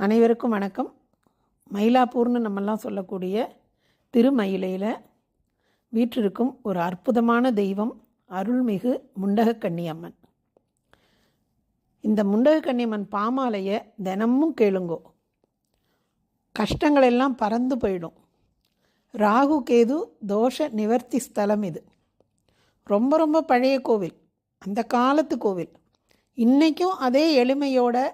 அனைவருக்கும் வணக்கம். மயிலாப்பூர்னு நம்மெல்லாம் சொல்லக்கூடிய திருமயிலையில் வீற்றிருக்கும் ஒரு அற்புதமான தெய்வம் அருள்மிகு முண்டகக்கன்னி அம்மன் இந்த முண்டகக்கன்னியம்மன் பாமாலையை தினமும் கேளுங்கோ. கஷ்டங்கள் எல்லாம் பறந்து போயிடும். ராகு கேது தோஷ நிவர்த்தி ஸ்தலம் இது. ரொம்ப ரொம்ப பழைய கோவில். அந்த காலத்து கோவில். இன்றைக்கும் அதே எளிமையோட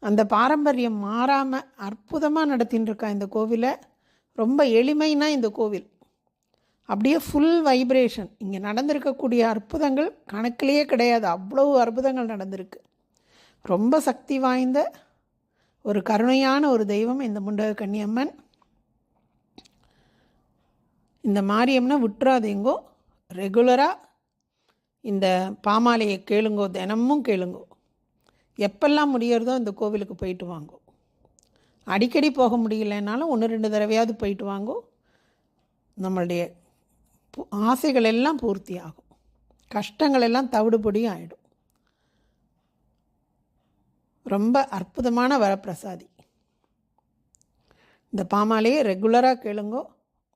அந்த பாரம்பரியம் மாறாமல் அற்புதமாக நடத்தின்னு இருக்கா இந்த கோவிலை. ரொம்ப எளிமைனா இந்த கோவில். அப்படியே ஃபுல் வைப்ரேஷன் இங்கே நடந்திருக்கக்கூடிய அற்புதங்கள் கணக்கிலேயே கிடையாது. அவ்வளவு அற்புதங்கள் நடந்திருக்கு. ரொம்ப சக்தி வாய்ந்த ஒரு கருணையான ஒரு தெய்வம் இந்த முண்டக கன்னியம்மன். இந்த மாரியம்னா விட்டுறாதீங்கோ. ரெகுலராக இந்த பாமாலையை கேளுங்கோ. தினமும் கேளுங்கோ. எப்பெல்லாம் முடியறதோ இந்த கோவிலுக்கு போயிட்டு வாங்கோ. அடிக்கடி போக முடியலனாலும் ஒன்று ரெண்டு தடவையாவது போயிட்டு வாங்கோ. நம்மளுடைய பு- ஆசைகள் எல்லாம் பூர்த்தி ஆகும். கஷ்டங்கள் எல்லாம் தவிடுபடியும் ஆகிடும் ரொம்ப அற்புதமான வரப்பிரசாதி. இந்த பாமாலையே ரெகுலராக கேளுங்கோ.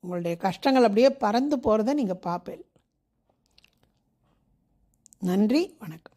உங்களுடைய கஷ்டங்கள் அப்படியே பறந்து போகிறத நீங்கள் பார்ப்பேன் நன்றி வணக்கம்.